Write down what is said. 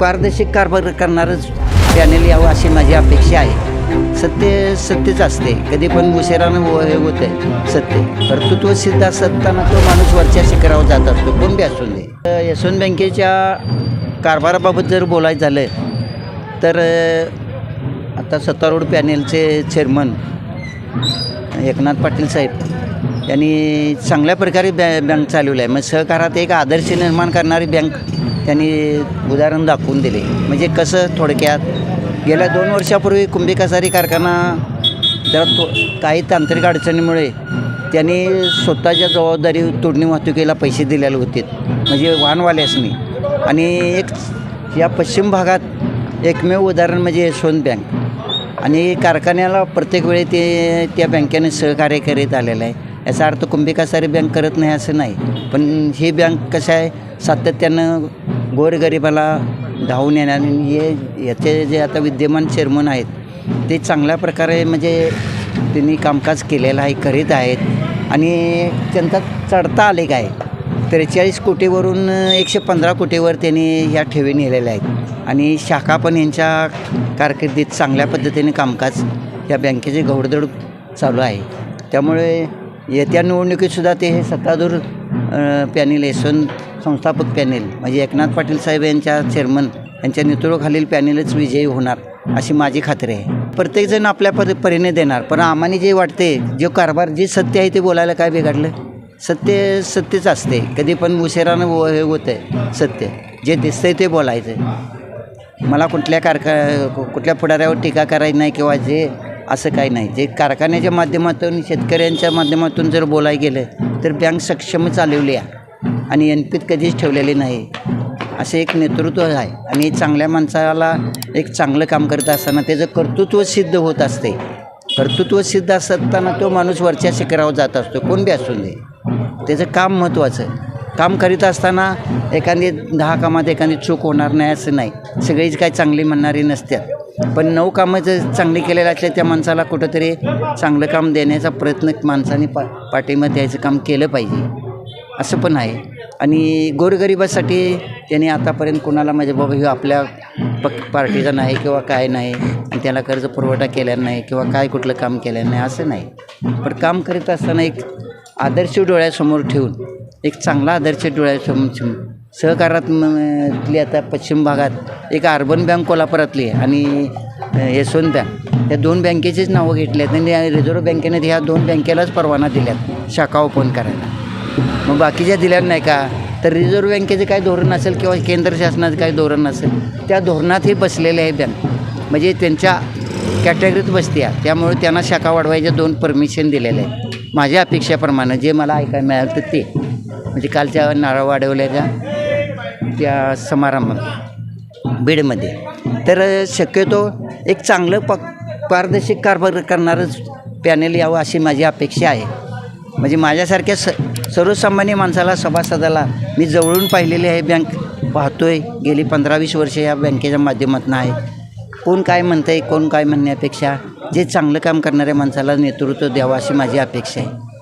पारदर्शक कारभार करणारच चॅनेल यावं अशी माझी अपेक्षा आहे. सत्य सत्यच असते. कधी पण उशिरानं हे होत आहे सत्य. कर्तृत्व सिद्ध असताना तो माणूस वरच्या शिखरावर जात असतो. कोण बी असून दे यशवंत बँकेच्या कारभाराबाबत जर बोलायचं झालं तर आता सत्तारूढ पॅनेलचे चेअरमन एकनाथ पाटील साहेब यांनी चांगल्या प्रकारे बॅ बँक चालवलं आहे. मग सहकारात एक आदर्श निर्माण करणारी बँक त्यांनी उदाहरण दाखवून दिले. म्हणजे कसं थोडक्यात गेल्या दोन वर्षापूर्वी कुंभी कसारी कारखाना जरा तो काही तांत्रिक अडचणीमुळे त्यांनी स्वतःच्या जबाबदारी तोडणी वाहतुकीला पैसे दिलेले होते. म्हणजे वाहनवाल्यासनी. आणि एक या पश्चिम भागात एकमेव उदाहरण म्हणजे यशवंत बँक. आणि कारखान्याला प्रत्येक वेळी ते त्या बँकेने सहकार्य करीत आलेलं आहे. याचा अर्थ कुंभिकासारी बँक करत नाही असं नाही. पण ही बँक कसं आहे? सातत्यानं गोरगरिबाला धावून येणार आणि हे याचे जे आता विद्यमान चेअरमन आहेत ते चांगल्या प्रकारे म्हणजे त्यांनी कामकाज केलेलं आहे करीत आहेत. आणि त्यांचा चढता आले काय? त्रेचाळीस कोटीवरून एकशे पंधरा कोटीवर त्यांनी ह्या ठेवी नेलेल्या आहेत. आणि शाखा पण यांच्या कारकिर्दीत चांगल्या पद्धतीने कामकाज या बँकेचे घोडदौड चालू आहे. त्यामुळे येत्या निवडणुकीतसुद्धा ते हे सत्ताधूर पॅनिल यशवंत संस्थापक पॅनेल म्हणजे एकनाथ पाटील साहेब यांच्या चेअरमन यांच्या नेतृत्वाखालील पॅनेलच विजयी होणार अशी माझी खात्री आहे. प्रत्येकजण आपल्या पद परीने देणार पण आम्हाला जे वाटते जो कारभार जे सत्य आहे ते बोलायला काय बिघडलं? सत्य सत्यच असते कधी पण उशिरानं हो हे होतं आहे सत्य. जे दिसतंय ते बोलायचं. मला कुठल्या कारखा कुठल्या पुढाऱ्यावर टीका करायची नाही किंवा जे असं काही नाही. जे कारखान्याच्या माध्यमातून शेतकऱ्यांच्या माध्यमातून जर बोलायला गेलं तर बँक सक्षम चालवली आहे. आणि एन पीत कधीच ठेवलेली नाही. असे एक नेतृत्व आहे. आणि चांगल्या माणसाला एक चांगलं काम करत असताना त्याचं कर्तृत्व सिद्ध होत असते. कर्तृत्व सिद्ध असताना तो माणूस वरच्या शिखरावर जात असतो. कोण बी असून दे. त्याचं काम महत्त्वाचं. काम करीत असताना एखादी दहा कामात एखादी चूक होणार नाही असं नाही. सगळीच काही चांगली म्हणणारी नसतात पण नऊ कामं जर चांगली केलेली असले त्या माणसाला कुठंतरी चांगलं काम देण्याचा प्रयत्न माणसाने पा पाठिंबा द्यायचं काम केलं पाहिजे. असं पण आहे. आणि गोरगरिबासाठी त्यांनी आतापर्यंत कोणाला म्हणजे बाबा ही आपल्या पक पार्टीचा नाही किंवा काय नाही आणि त्याला कर्ज पुरवठा केला नाही किंवा काय कुठलं काम केलं नाही असं नाही. पण काम करीत असताना एक आदर्श डोळ्यासमोर ठेवून एक चांगला आदर्श डोळ्यासमोर ठेवून आता पश्चिम भागात एक अर्बन बँक कोल्हापुरातली आहे आणि यशवंत बँक. या दोन बँकेचीच नावं घेतली आहेत आणि रिझर्व्ह बँकेने ह्या दोन बँकेलाच परवाना दिल्यात शाखा ओपन करायला. मग बाकीच्या दिल्या नाही का? तर रिझर्व्ह बँकेचं काय धोरण असेल किंवा केंद्र शासनाचं काय धोरण असेल त्या धोरणातही बसलेले आहे बँक म्हणजे त्यांच्या कॅटेगरीत बसत्या. त्यामुळे त्यांना शाखा वाढवायच्या दोन परमिशन दिलेले आहेत. माझ्या अपेक्षेप्रमाणे जे मला ऐकायला मिळालं तर ते. म्हणजे कालच्या नारळ वाढवल्याच्या त्या समारंभात बीडमध्ये. तर शक्यतो एक चांगलं प पारदर्शक कारभार करणारंच पॅनेल यावं अशी माझी अपेक्षा आहे. म्हणजे माझ्यासारख्या स सर्वसामान्य माणसाला सभासदाला मी जवळून पाहिलेली आहे बँक. पाहतो आहे गेली पंधरा वीस वर्षे या बँकेच्या माध्यमातून आहे. कोण काय म्हणतं आहे कोण काय म्हणण्यापेक्षा जे चांगलं काम करणाऱ्या माणसाला नेतृत्व द्यावं अशी माझी अपेक्षा आहे.